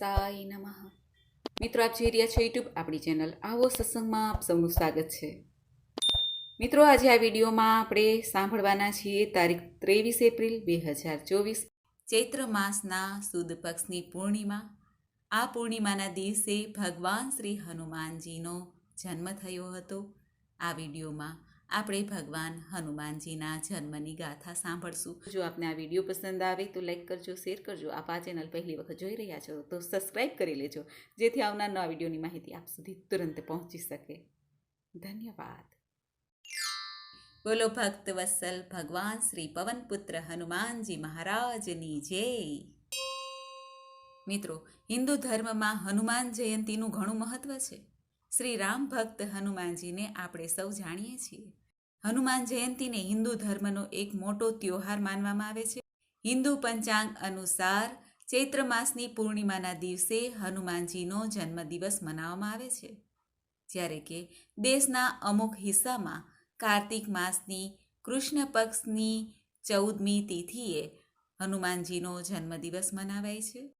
ગણેશાય નમઃ. મિત્રો, આપ જોઈ રહ્યા છો યુટ્યુબ આપણી ચેનલ આવો સત્સંગમાં આપ સૌનું સ્વાગત છે. મિત્રો, આજે આ વિડીયોમાં આપણે સાંભળવાના છીએ તારીખ ત્રેવીસ એપ્રિલ બે હજાર ચોવીસ, ચૈત્ર માસના સુદ પક્ષની પૂર્ણિમા. આ પૂર્ણિમાના દિવસે ભગવાન શ્રી હનુમાનજીનો જન્મ થયો હતો. આ વિડીયોમાં આપણે ભગવાન હનુમાનજીના જન્મની ગાથા સાંભળશું. જો આપને આ વીડિયો પસંદ આવે તો લાઈક કરજો, શેર કરજો. આપ આ ચેનલ પહેલી વખત જોઈ રહ્યા છો તો સબસ્ક્રાઈબ કરી લેજો, જેથી આવનાર નવા વિડીયોની માહિતી આપ સુધી તુરંત પહોંચી શકે. ધન્યવાદ. બોલો ભક્ત વત્સલ, ભગવાન શ્રી પવનપુત્ર હનુમાનજી મહારાજની જય. મિત્રો, હિન્દુ ધર્મમાં હનુમાન જયંતીનું ઘણું મહત્વ છે. શ્રી રામ ભક્ત હનુમાનજીને આપણે સૌ જાણીએ છીએ. હનુમાન જયંતીને હિન્દુ ધર્મનો એક મોટો ત્યોહાર માનવામાં આવે છે. હિન્દુ પંચાંગ અનુસાર ચૈત્ર માસની પૂર્ણિમાના દિવસે હનુમાનજીનો જન્મદિવસ મનાવવામાં આવે છે. જ્યારે કે દેશના અમુક હિસ્સામાં કાર્તિક માસની, કૃષ્ણ પક્ષની ચૌદમી તિથિએ હનુમાનજીનો જન્મદિવસ મનાવાય છે.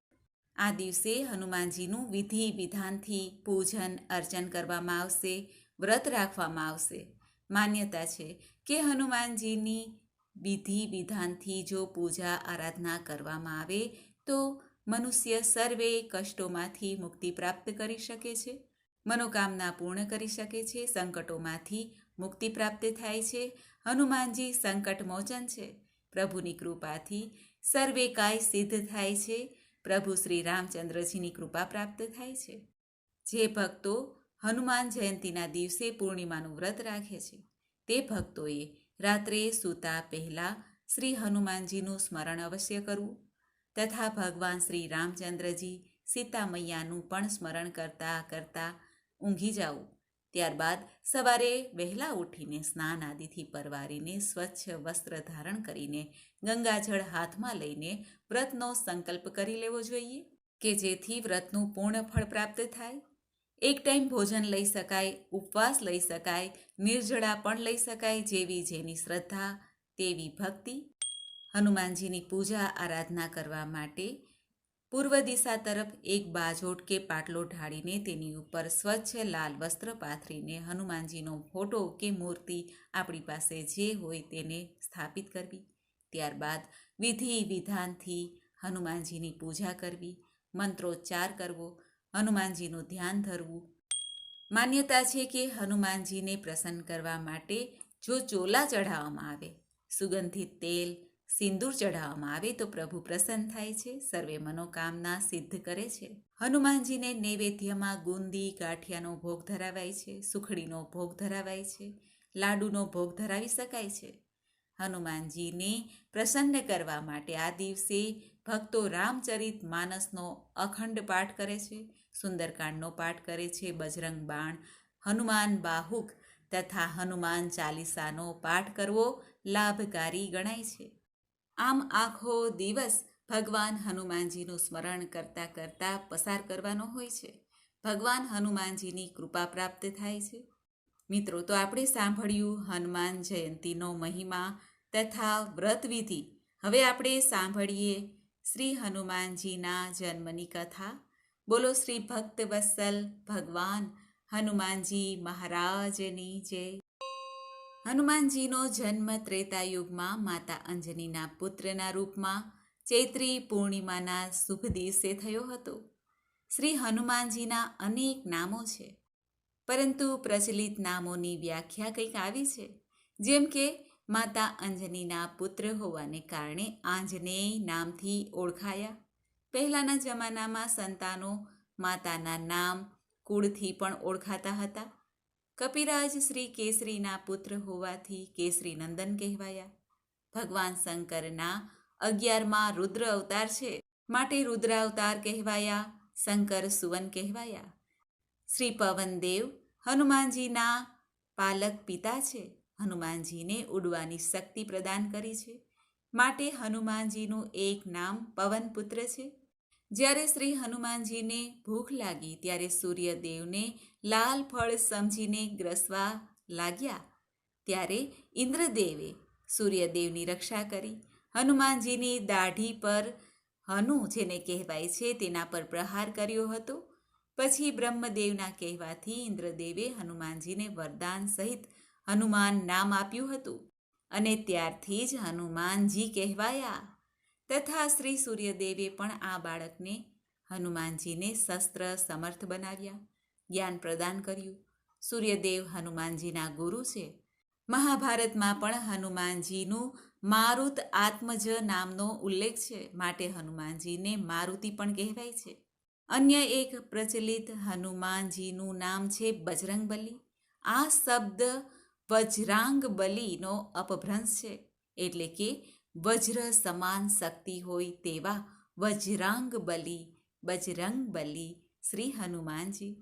આ દિવસે હનુમાનજીનું વિધિ વિધાનથી પૂજન અર્ચન કરવામાં આવશે, વ્રત રાખવામાં આવશે. માન્યતા છે કે હનુમાનજીની વિધિ વિધાનથી જો પૂજા આરાધના કરવામાં આવે, તો મનુષ્ય સર્વે કષ્ટોમાંથી મુક્તિ પ્રાપ્ત કરી શકે છે, મનોકામના પૂર્ણ કરી શકે છે, સંકટોમાંથી મુક્તિ પ્રાપ્ત થાય છે. હનુમાનજી સંકટ મોચન છે. પ્રભુની કૃપાથી સર્વે કાય સિદ્ધ થાય છે. પ્રભુ શ્રી રામચંદ્રજીની કૃપા પ્રાપ્ત થાય છે. જે ભક્તો હનુમાન જયંતીના દિવસે પૂર્ણિમાનું વ્રત રાખે છે. તે ભક્તોએ રાત્રે સૂતા પહેલાં શ્રી હનુમાનજીનું સ્મરણ અવશ્ય કરવું તથા ભગવાન શ્રી રામચંદ્રજી સીતા મૈયાનું પણ સ્મરણ કરતાં કરતાં ઊંઘી જવું. ત્યારબાદ સવારે વહેલા ઉઠીને સ્નાન આદિથી પરવારીને સ્વચ્છ વસ્ત્ર ધારણ કરીને ગંગાજળ હાથમાં લઈને વ્રતનો સંકલ્પ કરી લેવો જોઈએ કે જેથી વ્રતનું પૂર્ણ ફળ પ્રાપ્ત થાય. એક ટાઈમ ભોજન લઈ શકાય, ઉપવાસ લઈ શકાય, નિર્જળા પણ લઈ શકાય જેવી જેની શ્રદ્ધા, તેવી ભક્તિ. હનુમાનજીની પૂજા આરાધના કરવા માટે પૂર્વ દિશા તરફ એક બાજોટ કે પાટલો ઢાળીને તેની ઉપર સ્વચ્છ લાલ વસ્ત્ર પાથરીને હનુમાનજીનો ફોટો કે મૂર્તિ આપણી પાસે જે હોય તેને સ્થાપિત કરવી. ત્યારબાદ વિધિ વિધાનથી હનુમાનજીની પૂજા કરવી, મંત્રોચ્ચાર કરવો હનુમાનજીનું ધ્યાન ધરવું. માન્યતા છે કે હનુમાનજીને પ્રસન્ન કરવા માટે જો ચોલા ચઢાવવામાં આવે, સુગંધિત તેલ, સિંદૂર ચઢાવવામાં આવે તો પ્રભુ પ્રસન્ન થાય છે, સર્વે મનોકામના સિદ્ધ કરે છે. હનુમાનજીને નૈવેદ્યમાં ગુંદી, ગાંઠિયાનો ભોગ ધરાવાય છે, સુખડીનો ભોગ ધરાવાય છે, લાડુનો ભોગ ધરાવી શકાય છે. હનુમાનજીને પ્રસન્ન કરવા માટે આ દિવસે ભક્તો રામચરિત માનસનો અખંડ પાઠ કરે છે, સુંદરકાંડનો પાઠ કરે છે, બજરંગ બાણ, હનુમાન બાહુક તથા હનુમાન ચાલીસાનો પાઠ કરવો લાભકારી ગણાય છે. આમ આખો દિવસ ભગવાન હનુમાનજીનું સ્મરણ કરતાં કરતાં પસાર કરવાનો હોય છે. ભગવાન હનુમાનજીની કૃપા પ્રાપ્ત થાય છે. મિત્રો, તો આપણે સાંભળ્યું હનુમાન જયંતીનો મહિમા તથા વ્રતવિધિ. હવે આપણે સાંભળીએ શ્રી હનુમાનજીના જન્મની કથા. બોલો શ્રી ભક્ત વત્સલ ભગવાન હનુમાનજી મહારાજની જય. હનુમાનજીનો જન્મ ત્રેતાયુગમાં માતા અંજનીના પુત્રના રૂપમાં ચૈત્રી પૂર્ણિમાના શુભ દિવસે થયો હતો. શ્રી હનુમાનજીના અનેક નામો છે. પરંતુ પ્રચલિત નામોની વ્યાખ્યા કંઈક આવી છે. જેમ કે માતા અંજનીના પુત્ર હોવાને કારણે આંજનેય નામથી ઓળખાયા. પહેલાંના જમાનામાં સંતાનો માતાના નામ કુળથી પણ ઓળખાતા હતા. કપિરાજ શ્રી કેસરીના પુત્ર હોવાથી કેસરી નંદન કહેવાયા. ભગવાન શંકરના અગિયારમાં રુદ્ર અવતાર છે, માટે રુદ્ર અવતાર કહેવાયા, શંકર સુવન કહેવાયા. શ્રી પવનદેવ હનુમાનજીના પાલક પિતા છે. હનુમાનજીને ઉડવાની શક્તિ પ્રદાન કરી છે. માટે હનુમાનજીનું એક નામ પવનપુત્ર છે. જ્યારે શ્રી હનુમાનજીને ભૂખ લાગી ત્યારે સૂર્યદેવને લાલ ફળ સમજીને ગ્રસવા લાગ્યા. ત્યારે ઇન્દ્રદેવે સૂર્યદેવની રક્ષા કરી. હનુમાનજીની દાઢી પર હનુ જેને કહેવાય છે તેના પર પ્રહાર કર્યો હતો. પછી બ્રહ્મદેવના કહેવાથી ઇન્દ્રદેવે હનુમાનજીને વરદાન સહિત હનુમાન નામ આપ્યું હતું અને ત્યારથી જ હનુમાનજી કહેવાયા. તથા શ્રી સૂર્યદેવે પણ આ બાળકને હનુમાનજીને શસ્ત્ર સમર્થ બનાવ્યા, જ્ઞાન પ્રદાન કર્યું. સૂર્યદેવ હનુમાનજીના ગુરુ છે. મહાભારતમાં પણ હનુમાનજીનું મારુત આત્મજ નામનો ઉલ્લેખ છે, માટે હનુમાનજીને મારુતિ પણ કહેવાય છે. અન્ય એક પ્રચલિત હનુમાનજીનું નામ છે બજરંગબલી. આ શબ્દ વજ્રાંગ બલીનો અપભ્રંશ છે. એટલે કે વજ્ર સમાન શક્તિ હોય તેવા વજ્રાંગ બલી બજરંગ બલી શ્રી હનુમાનજી.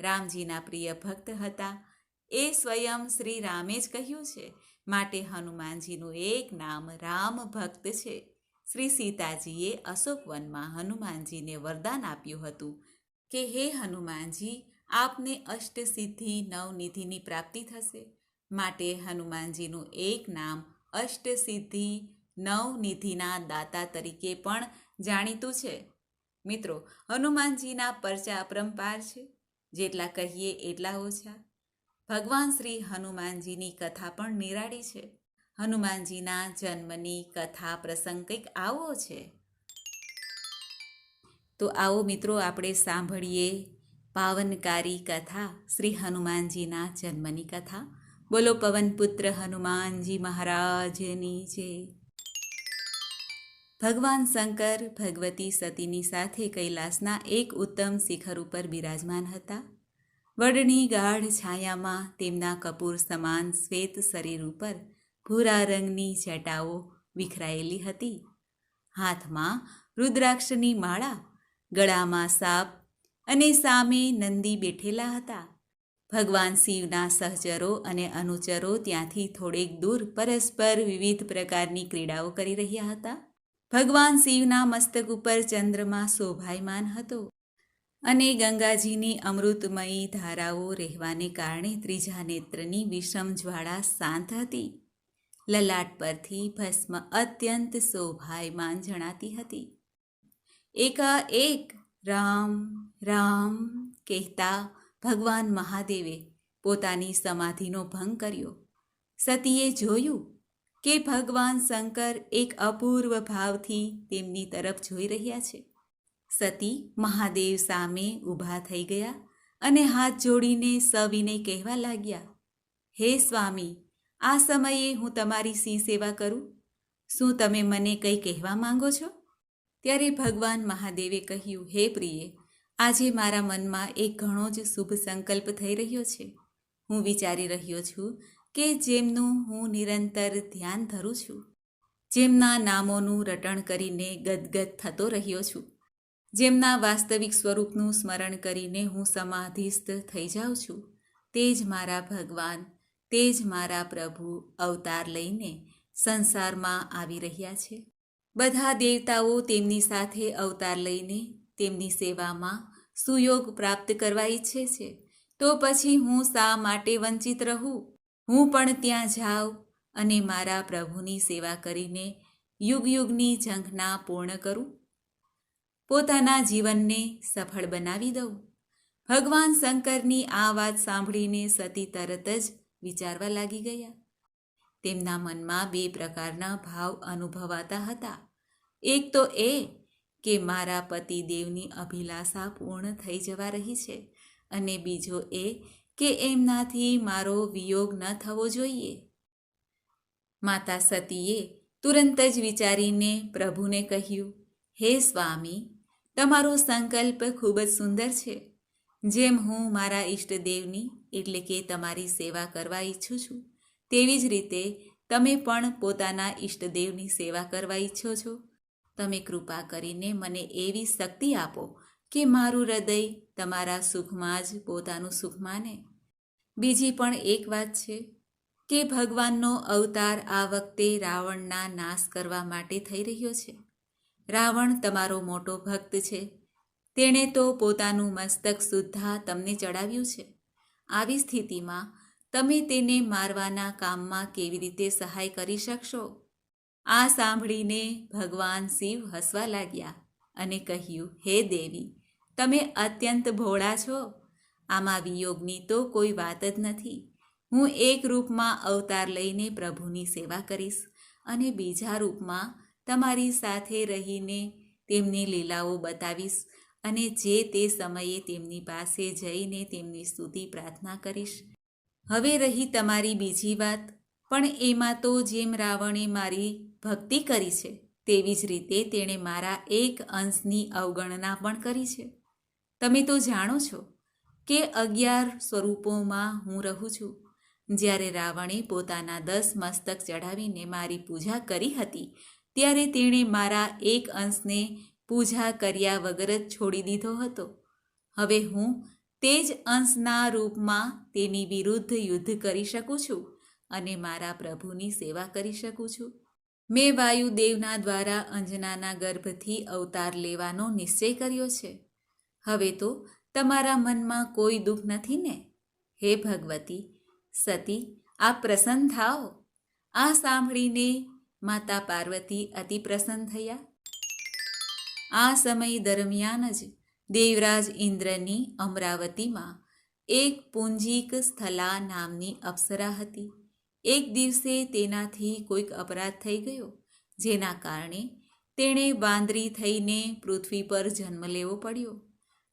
રામજીના પ્રિય ભક્ત હતા. એ સ્વયં શ્રી રામે જ કહ્યું છે. માટે હનુમાનજીનું એક નામ રામ ભક્ત છે. શ્રી સીતાજીએ અશોકવનમાં હનુમાનજીને વરદાન આપ્યું હતું કે, હે હનુમાનજી, આપને અષ્ટસિદ્ધિ નવનિધિની પ્રાપ્તિ થશે. માટે હનુમાનજીનું એક નામ અષ્ટસિદ્ધિ નવનિધિના દાતા તરીકે પણ જાણીતું છે. મિત્રો, હનુમાનજીના પરચા અપરંપાર છે. જેટલા કહીએ એટલા ઓછા. ભગવાન શ્રી હનુમાનજીની કથા પણ નિરાળી છે. હનુમાનજીના જન્મની કથા પ્રસંગ કંઈક આવો છે. તો આવો મિત્રો, આપણે સાંભળીએ પાવનકારી કથા, શ્રી હનુમાનજીના જન્મની કથા. બોલો પવનપુત્ર હનુમાનજી મહારાજની જય ભગવાન શંકર ભગવતી સતીની સાથે કૈલાસના એક ઉત્તમ શિખર ઉપર બિરાજમાન હતા. વડની ગાઢ છાયામાં તેમના કપૂર સમાન શ્વેત શરીર ઉપર ભૂરા રંગની જટાઓ વિખરાયેલી હતી. હાથમાં રુદ્રાક્ષની માળા, ગળામાં સાપ અને સામે નંદી બેઠેલા હતા. ભગવાન શિવના સહચરો અને અનુચરો ત્યાંથી થોડેક દૂર પરસ્પર વિવિધ પ્રકારની ક્રીડાઓ કરી રહ્યા હતા. ભગવાન શિવના મસ્તક ઉપર ચંદ્રમાં શોભાયમાન હતો અને ગંગાજીની અમૃતમયી ધારાઓ રહેવાને કારણે ત્રીજા નેત્રની વિષમ જ્વાળા શાંત હતી. લલાટ પરથી ભસ્મ અત્યંત શોભાયમાન જણાતી હતી. એકાએક રામ રામ કહેતા ભગવાન મહાદેવે પોતાની સમાધિનો ભંગ કર્યો. સતીએ જોયું કે ભગવાન શંકર એક અપૂર્વ ભાવથી તેમની તરફ જોઈ રહ્યા છે. સતી મહાદેવ સામે ઊભા થઈ ગયા અને હાથ જોડીને સવિને કહેવા લાગ્યા, હે સ્વામી, આ સમયે હું તમારી સિંહ સેવા કરું? શું તમે મને કંઈ કહેવા માંગો છો? ત્યારે ભગવાન મહાદેવે કહ્યું, હે પ્રિય આજે મારા મનમાં એક ઘણો જ શુભ સંકલ્પ થઈ રહ્યો છે. હું વિચારી રહ્યો છું કે જેમનું હું નિરંતર ધ્યાન ધરું છું. જેમના નામોનું રટણ કરીને ગદગદ થતો રહ્યો છું. જેમના વાસ્તવિક સ્વરૂપનું સ્મરણ કરીને હું સમાધિસ્થ થઈ જાઉં છું. તે જ મારા ભગવાન, તે જ મારા પ્રભુ અવતાર લઈને સંસારમાં આવી રહ્યા છે. બધા દેવતાઓ તેમની સાથે અવતાર લઈને તેમની સેવામાં સુયોગ પ્રાપ્ત કરવા ઈચ્છે છે. તો પછી હું શા માટે વંચિત રહું? હું પણ ત્યાં જાઉં અને મારા પ્રભુની સેવા કરીને યુગ યુગની ઝંખના પૂર્ણ કરું. પોતાના જીવનને સફળ બનાવી દઉં. ભગવાન શંકરની આ વાત સાંભળીને સતી તરત જ વિચારવા લાગી ગયા. તેમના મનમાં બે પ્રકારના ભાવ અનુભવાતા હતા. એક તો એ કે મારા પતિ દેવની અભિલાષા પૂર્ણ થઈ જવા રહી છે? અને બીજો એ કે એમનાથી મારો વિયોગ ન થવો જોઈએ? માતા સતીએ તુરંત જ વિચારીને પ્રભુને કહ્યું, હે સ્વામી, તમારો સંકલ્પ ખૂબ જ સુંદર છે. જેમ હું મારા ઈષ્ટદેવની એટલે કે તમારી સેવા કરવા ઈચ્છું છું, તેવી જ રીતે તમે પણ પોતાના ઈષ્ટદેવની સેવા કરવા ઈચ્છો છો. તમે કૃપા કરીને મને એવી શક્તિ આપો કે મારું હૃદય તમારા સુખમાં જ પોતાનું સુખ માને. બીજી પણ એક વાત છે કે ભગવાનનો અવતાર આ વખતે રાવણના નાશ કરવા માટે થઈ રહ્યો છે. રાવણ તમારો મોટો ભક્ત છે. તેણે તો પોતાનું મસ્તક સુદ્ધા તમને ચડાવ્યું છે. આવી સ્થિતિમાં તમે તેને મારવાના કામમાં કેવી રીતે સહાય કરી શકશો? આ સાંભળીને ભગવાન શિવ હસવા લાગ્યા અને કહ્યું, હે દેવી, તમે અત્યંત ભોળા છો. આમાં વિયોગની તો કોઈ વાત જ નથી. હું એક રૂપમાં અવતાર લઈને પ્રભુની સેવા કરીશ અને બીજા રૂપમાં તમારી સાથે રહીને તેમની લીલાઓ બતાવીશ અને જે તે સમયે તેમની પાસે જઈને તેમની સ્તુતિ પ્રાર્થના કરીશ. હવે રહી તમારી બીજી વાત. પણ એમાં તો જેમ રાવણે મારી ભક્તિ કરી છે, તેવી જ રીતે તેણે મારા એક અંશની અવગણના પણ કરી છે. તમે તો જાણો છો કે અગિયાર સ્વરૂપોમાં હું રહું છું. જ્યારે રાવણે પોતાના દસ મસ્તક ચઢાવીને મારી પૂજા કરી હતી, ત્યારે તેણે મારા એક અંશને પૂજા કર્યા વગર જ છોડી દીધો હતો. હવે હું તે જ અંશના રૂપમાં તેની વિરુદ્ધ યુદ્ધ કરી શકું છું અને મારા પ્રભુની સેવા કરી શકું છું. મેં વાયુદેવના દ્વારા અંજનાના ગર્ભથી અવતાર લેવાનો નિશ્ચય કર્યો છે. હવે તો તમારા મનમાં કોઈ દુઃખ નથી ને? હે ભગવતી, સતી આપ પ્રસન્ન થાઓ. આ સાંભળીને માતા પાર્વતી અતિ પ્રસન્ન થયા. આ સમય દરમિયાન જ દેવરાજ ઇન્દ્રની અમરાવતીમાં એક પુંજીક સ્થલા નામની અપ્સરા હતી. એક દિવસે તેનાથી કોઈક અપરાધ થઈ ગયો, જેના કારણે તેણે વાંદરી થઈને પૃથ્વી પર જન્મ લેવો પડ્યો.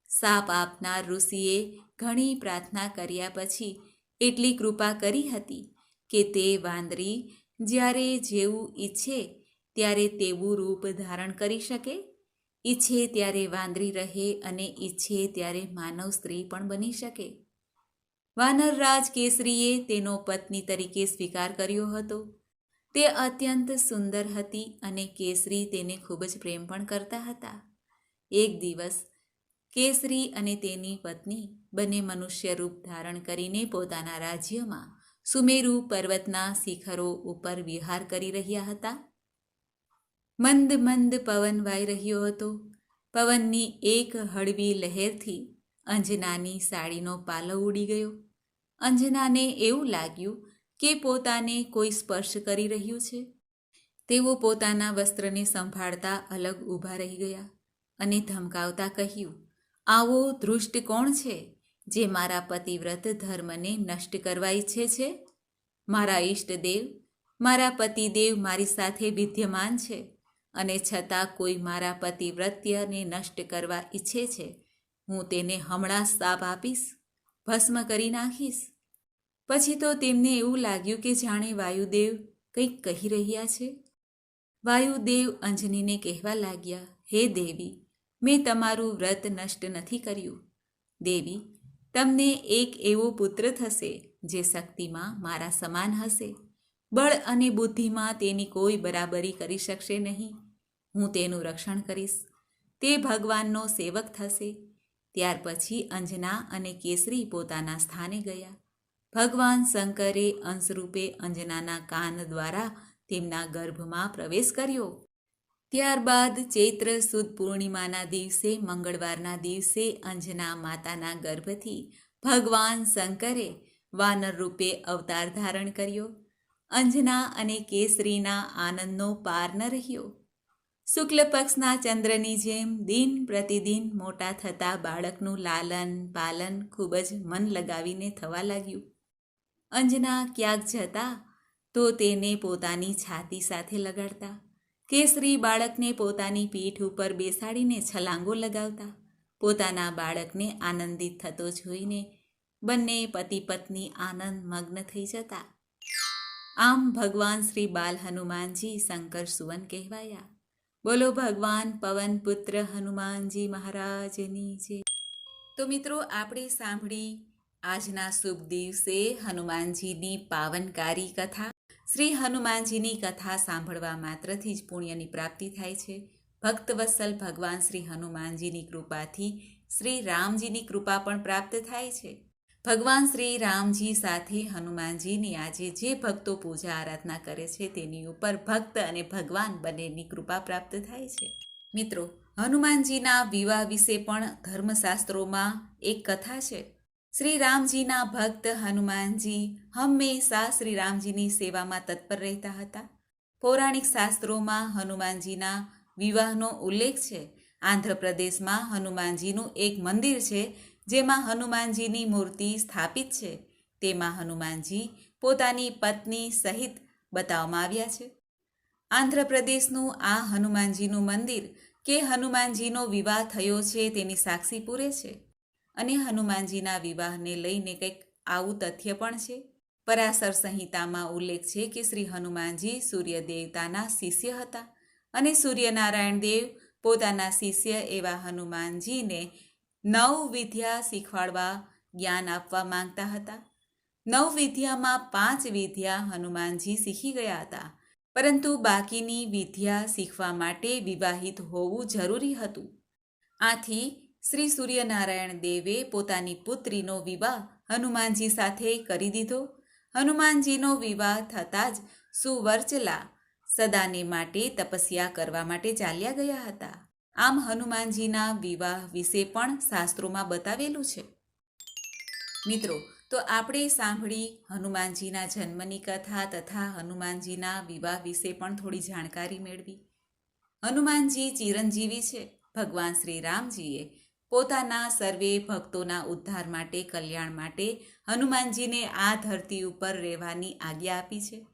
સાપ આપનાર ઋષિએ ઘણી પ્રાર્થના કર્યા પછી એટલી કૃપા કરી હતી કે તે વાંદરી જ્યારે જેવું ઈચ્છે ત્યારે તેવું રૂપ ધારણ કરી શકે. ઈચ્છે ત્યારે વાંદરી રહે અને ઈચ્છે ત્યારે માનવ સ્ત્રી પણ બની શકે. વાનરરાજ કેસરીએ તેનો પત્ની તરીકે સ્વીકાર કર્યો હતો. તે અત્યંત સુંદર હતી અને કેસરી તેને ખૂબ જ પ્રેમ પણ કરતા હતા. એક દિવસ, કેસરી અને તેની પત્ની બંને મનુષ્ય રૂપ ધારણ કરીને પોતાના રાજ્યમાં સુમેરુ પર્વતના શિખરો ઉપર વિહાર કરી રહ્યા હતા. મંદ મંદ પવન વાઈ રહ્યો હતો. પવનની એક હળવી લહેરથી અંજનાની સાડીનો પાલવ ઉડી ગયો. અંજનાને એવું લાગ્યું કે પોતાને કોઈ સ્પર્શ કરી રહ્યું છે. તેઓ પોતાના વસ્ત્રને સંભાળતા અલગ ઊભા રહી ગયા અને ધમકાવતા કહ્યું, આવો દૃષ્ટ કોણ છે જે મારા પતિવ્રત ધર્મને નષ્ટ કરવા ઈચ્છે છે? મારા ઈષ્ટદેવ મારા પતિદેવ મારી સાથે વિદ્યમાન છે અને છતાં કોઈ મારા પતિવ્રત્યને નષ્ટ કરવા ઈચ્છે છે. હું તેને હમણાં સાપ આપીશ. ભસ્મ કરી નાખીશ. પછી તો તેમને એવું લાગ્યું કે જાણે વાયુદેવ કંઈક કહી રહ્યા છે. વાયુદેવ અંજનીને કહેવા લાગ્યા, હે દેવી, મેં તમારું વ્રત નષ્ટ નથી કર્યું. દેવી, તમને એક એવો પુત્ર થશે જે શક્તિમાં મારા સમાન હશે. બળ અને બુદ્ધિમાં તેની કોઈ બરાબરી કરી શકશે નહીં. હું તેનું રક્ષણ કરીશ. તે ભગવાનનો સેવક થશે. ત્યાર પછી અંજના અને કેસરી પોતાના સ્થાને ગયા. ભગવાન શંકરે અંશરૂપે અંજનાના કાન દ્વારા તેમના ગર્ભમાં પ્રવેશ કર્યો. ત્યારબાદ ચૈત્ર સુદ પૂર્ણિમાના દિવસે મંગળવારના દિવસે અંજના માતાના ગર્ભથી ભગવાન શંકરે વાનર રૂપે અવતાર ધારણ કર્યો. અંજના અને કેસરીના આનંદનો પાર ન રહ્યો. શુક્લ પક્ષના ચંદ્રની જેમ દિન પ્રતિદિન મોટા થતા બાળકનું લાલન પાલન ખૂબ જ મન લગાવીને થવા લાગ્યું. અંજના ક્યાંક જતા તો તેને પોતાની છાતી સાથે લગાડતા. કેસરી બાળકને પોતાની પીઠ ઉપર બેસાડીને છલાંગો લગાવતા. પોતાના બાળકને આનંદિત થતો જોઈને બંને પતિ પત્ની આનંદ મગ્ન થઈ જતા. આમ ભગવાન શ્રી બાલ હનુમાનજી શંકર સુવન કહેવાયા. બોલો ભગવાન પવન પુત્ર હનુમાનજી મહારાજની જય. તો મિત્રો, આપણે સાંભળી આજના શુભ દિવસે હનુમાનજીની પાવનકારી કથા. શ્રી હનુમાનજીની કથા સાંભળવા માત્રથી જ પુણ્યની પ્રાપ્તિ થાય છે. ભક્તવત્સલ ભગવાન શ્રી હનુમાનજીની કૃપાથી શ્રી રામજીની કૃપા પણ પ્રાપ્ત થાય છે. ભગવાન શ્રી રામજી સાથે હનુમાનજીની આજે જે ભક્તો પૂજા આરાધના કરે છે, તેની ઉપર ભક્ત અને ભગવાન બંનેની કૃપા પ્રાપ્ત થાય છે. મિત્રો, હનુમાનજીના વિવાહ વિશે પણ ધર્મશાસ્ત્રોમાં એક કથા છે. શ્રી રામજીના ભક્ત હનુમાનજી હંમેશા શ્રી રામજીની સેવામાં તત્પર રહેતા હતા. પૌરાણિક શાસ્ત્રોમાં હનુમાનજીના વિવાહનો ઉલ્લેખ છે. આંધ્રપ્રદેશમાં હનુમાનજીનું એક મંદિર છે જેમાં હનુમાનજીની મૂર્તિ સ્થાપિત છે. તેમાં હનુમાનજી પોતાની પત્ની સહિત બતાવવામાં આવ્યા છે. આંધ્રપ્રદેશનું આ હનુમાનજીનું મંદિર કે હનુમાનજીનો વિવાહ થયો છે તેની સાક્ષી પૂરે છે. અને હનુમાનજીના વિવાહને લઈને કંઈક આવું તથ્ય પણ છે. પરાસર સંહિતામાં ઉલ્લેખ છે કે શ્રી હનુમાનજી સૂર્ય દેવતાના શિષ્ય હતા અને સૂર્યનારાયણ દેવ પોતાના શિષ્ય એવા હનુમાનજીને નવ વિદ્યા શીખવાડવા જ્ઞાન આપવા માંગતા હતા. નવ વિદ્યામાં પાંચ વિદ્યા હનુમાનજી શીખી ગયા હતા. પરંતુ બાકીની વિદ્યા શીખવા માટે વિવાહિત હોવું જરૂરી હતું. આથી શ્રી સૂર્યનારાયણ દેવે પોતાની પુત્રીનો વિવાહ હનુમાનજી સાથે કરી દીધો. હનુમાનજીનો વિવાહ થતાં જ સુવર્ચલા સદાને માટે તપસ્યા કરવા માટે ચાલ્યા ગયા હતા. આમ હનુમાનજીના વિવાહ વિશે પણ શાસ્ત્રોમાં બતાવેલું છે. મિત્રો, તો આપણે સાંભળી હનુમાનજીના જન્મની કથા તથા હનુમાનજીના વિવાહ વિશે પણ થોડી જાણકારી મેળવી. હનુમાનજી ચિરંજીવી છે. ભગવાન શ્રી રામજીએ પોતાના સર્વે ભક્તોના ઉદ્ધાર માટે, કલ્યાણ માટે હનુમાનજીને આ ધરતી ઉપર રહેવાની આજ્ઞા આપી છે.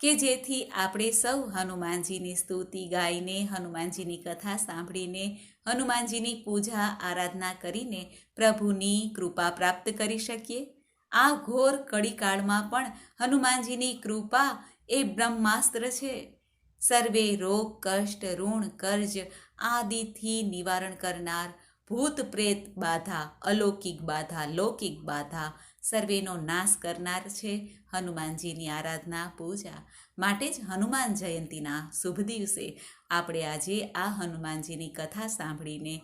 કે જેથી આપણે સૌ હનુમાનજીની સ્તુતિ ગાઈને, હનુમાનજીની કથા સાંભળીને, હનુમાનજીની પૂજા, આરાધના કરીને પ્રભુની કૃપા પ્રાપ્ત કરી શકીએ. આ ઘોર કડીકાળમાં પણ હનુમાનજીની કૃપા એ બ્રહ્માસ્ત્ર છે. સર્વે રોગ, કષ્ટ, ઋણ, કર્જ આદિથી નિવારણ કરનાર ભૂત પ્રેત બાધા, અલૌકિક બાધા, લૌકિક બાધા સર્વેનો નાશ કરનાર છે હનુમાનજીની આરાધના પૂજા. માટે જ હનુમાન જયંતીના શુભ દિવસે આપણે આજે આ હનુમાનજીની કથા સાંભળીને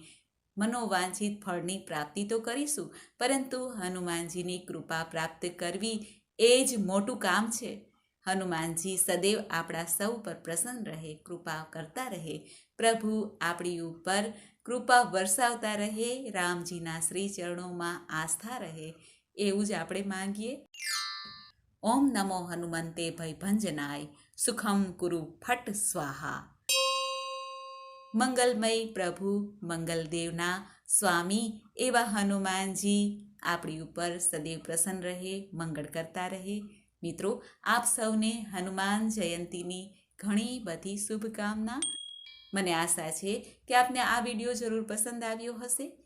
મનોવાંછિત ફળની પ્રાપ્તિ તો કરીશું, પરંતુ હનુમાનજીની કૃપા પ્રાપ્ત કરવી એ જ મોટું કામ છે. હનુમાનજી સદૈવ આપણા સૌ પર પ્રસન્ન રહે, કૃપા કરતા રહે, પ્રભુ આપણી ઉપર કૃપા વરસાવતા રહે, રામજીના શ્રી ચરણોમાં આસ્થા રહે એવું જ આપણે માંગીએ. ઓમ નમો હનુમંતે ભયભંજનાય, સુખમ કુરુ ફટ સ્વાહા. મંગલમય પ્રભુ, મંગલદેવના સ્વામી, એવા હનુમાનજી આપણી ઉપર સદૈવ પ્રસન્ન રહે, મંગળ કરતા રહે. મિત્રો, આપ સૌને હનુમાન જયંતીની ઘણી બધી શુભકામના. મને આશા છે કે આપને આ વીડિયો જરૂર પસંદ આવ્યો હશે.